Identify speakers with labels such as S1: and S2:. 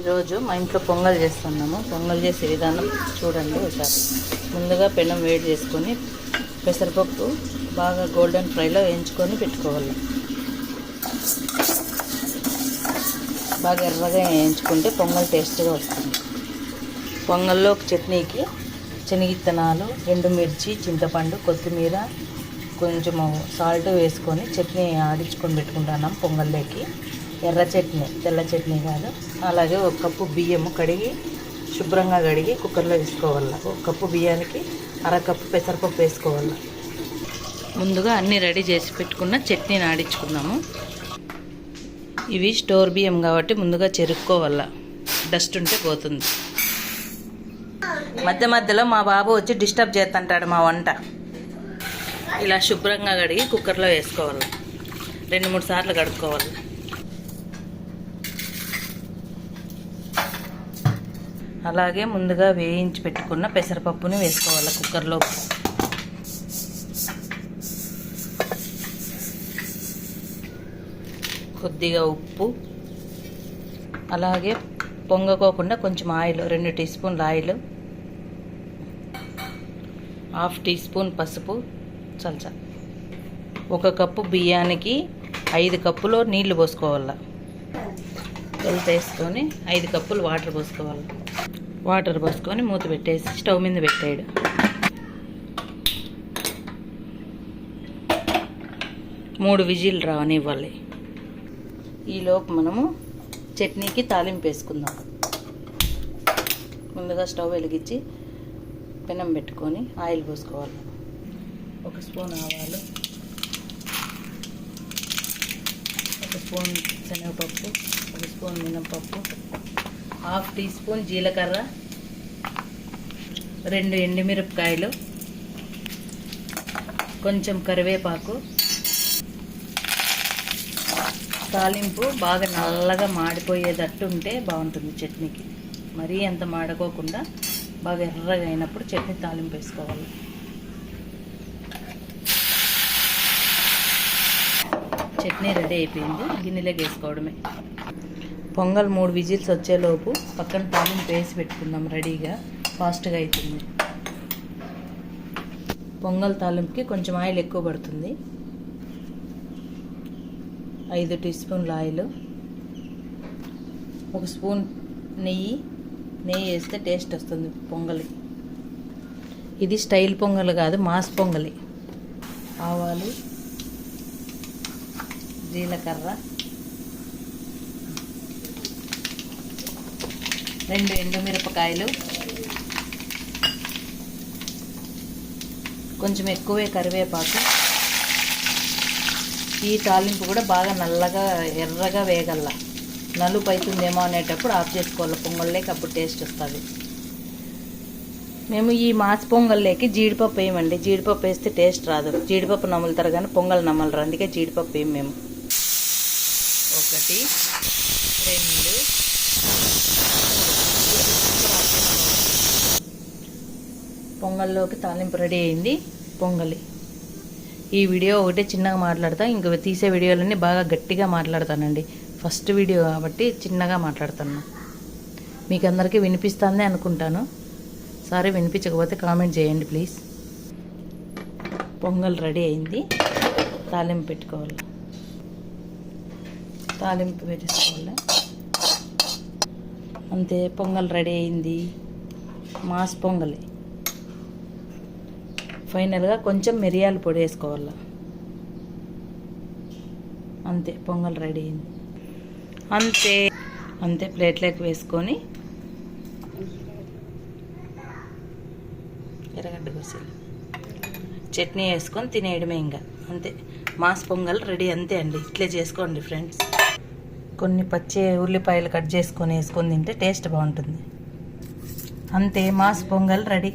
S1: ఈరోజు మా ఇంట్లో పొంగల్ చేస్తున్నాము. పొంగల్ చేసే విధానం చూడండి ఒకసారి. ముందుగా పెనం వేడి చేసుకొని పెసరపప్పు బాగా గోల్డెన్ ఫ్రైలో వేయించుకొని పెట్టుకోవాలి. బాగా ఎర్రగా వేయించుకుంటే పొంగల్ టేస్ట్గా వస్తుంది. పొంగల్లో చట్నీకి శనగిత్తనాలు ఎండుమిర్చి చింతపండు కొత్తిమీర కొంచెము సాల్ట్ వేసుకొని చట్నీ ఆడించుకొని పెట్టుకుంటున్నాం పొంగల్లోకి. ఎర్ర చట్నీ తెల్ల చట్నీ కాదు. అలాగే ఒక కప్పు బియ్యము కడిగి శుభ్రంగా కడిగి కుక్కర్లో వేసుకోవాలి. ఒక కప్పు బియ్యానికి అర కప్పు పెసరపప్పు వేసుకోవాలి. ముందుగా అన్నీ రెడీ చేసి పెట్టుకున్న చట్నీని ఆడించుకున్నాము ఇవి స్టోర్ బియ్యం కాబట్టి ముందుగా చెరుక్కోవాల. డస్ట్ ఉంటే పోతుంది. మధ్య మధ్యలో మా బాబు వచ్చి డిస్టర్బ్ చేస్తుంటాడు మా వంట. ఇలా శుభ్రంగా కడిగి కుక్కర్లో వేసుకోవాలి. రెండు మూడు సార్లు కడుక్కోవాలి. అలాగే ముందుగా వేయించి పెట్టుకున్న పెసరపప్పుని వేసుకోవాలి కుక్కర్లో. కొద్దిగా ఉప్పు. అలాగే పొంగకోకుండా కొంచెం ఆయిల్ రెండు టీ స్పూన్ల ఆయిల్. హాఫ్ టీ స్పూన్ పసుపు. చల్చా ఒక కప్పు బియ్యానికి ఐదు కప్పులో నీళ్ళు పోసుకోవాలి. కొలత వేసుకొని ఐదు కప్పులు వాటర్ పోసుకోవాలి. వాటర్ పోసుకొని మూత పెట్టేసి స్టవ్ మీద పెట్టాడు మూడు విజిల్ రానివ్వాలి. ఈలోపు మనము చట్నీకి తాలింపు వేసుకుందాం. ముందుగా స్టవ్ వెలిగించి పెనం పెట్టుకొని ఆయిల్ పోసుకోవాలి. ఒక స్పూన్ ఆవాలు ఒక స్పూన్ శనగపప్పు స్పూన్ మినపప్పు హాఫ్ టీ స్పూన్ జీలకర్ర రెండు ఎండుమిరపకాయలు కొంచెం కరివేపాకు తాలింపు బాగా నల్లగా మాడిపోయేటట్టు ఉంటే బాగుంటుంది చట్నీకి. మరీ అంత మాడకోకుండా బాగా ఎర్రగా అయినప్పుడు చట్నీ తాలింపు వేసుకోవాలి. చట్నీ రెడీ అయిపోయింది. గిన్నెలోకి వేసుకోవడమే. పొంగల్ మూడు విజిల్స్ వచ్చేలోపు పక్కన తాలింపు వేసి పెట్టుకుందాం రెడీగా. ఫాస్ట్గా అవుతుంది పొంగల్ తాలింపుకి కొంచెం ఆయిల్ ఎక్కువ పడుతుంది. ఐదు టీ స్పూన్ల ఆయిల్. ఒక స్పూన్ నెయ్యి. నెయ్యి వేస్తే టేస్ట్ వస్తుంది పొంగలి. ఇది స్టైల్ పొంగల్ కాదు మాస్ పొంగలి. ఆవాలు జీలకర్ర రెండు ఎండుమిరపకాయలు. కొంచెం ఎక్కువే కరివేపాకు. ఈ తాలింపు కూడా బాగా నల్లగా ఎర్రగా వేగల్ల. నలుపు అవుతుందేమో అనేటప్పుడు ఆఫ్ చేసుకోవాలి. పొంగల్లోకి అప్పుడు టేస్ట్ వస్తుంది. మేము ఈ మాస్ పొంగల్లోకి జీడిపప్పు వేయమండి. జీడిపప్పు వేస్తే టేస్ట్ రాదు. జీడిపప్పు నములుతారు కానీ పొంగల్ నమ్మలరు అందుకే జీడిపప్పు వేయం మేము. ఒకటి రెండు పొంగల్లోకి తాలింపు రెడీ అయింది. పొంగలి. ఈ వీడియో ఒకటే చిన్నగా మాట్లాడతా. ఇంక తీసే వీడియోలన్నీ బాగా గట్టిగా మాట్లాడతానండి. ఫస్ట్ వీడియో కాబట్టి చిన్నగా మాట్లాడతాను. మీకు అందరికీ వినిపిస్తుందే అనుకుంటాను. సారీ వినిపించకపోతే కామెంట్ చేయండి ప్లీజ్. పొంగల్ రెడీ అయింది. తాలింపు పెట్టుకోవాలి. తాలింపు పెట్టేసుకోవాలి అంతే పొంగల్ రెడీ అయింది. మాస్ పొంగలి. ఫైనల్గా కొంచెం మిరియాల పొడి వేసుకోవాలి. అంతే పొంగల్ రెడీ అయింది. అంతే అంతే ప్లేట్లోకి వేసుకొని ఎర్రగడ్డ కోసాలి చట్నీ వేసుకొని తినేయడమే ఇంకా అంతే. మాస్ పొంగల్ రెడీ అంతే అండి ఇట్లే చేసుకోండి ఫ్రెండ్స్. కొన్ని పచ్చి ఉల్లిపాయలు కట్ చేసుకొని వేసుకొని తింటే టేస్ట్ బాగుంటుంది. అంతే మాస్ పొంగల్ రెడీ.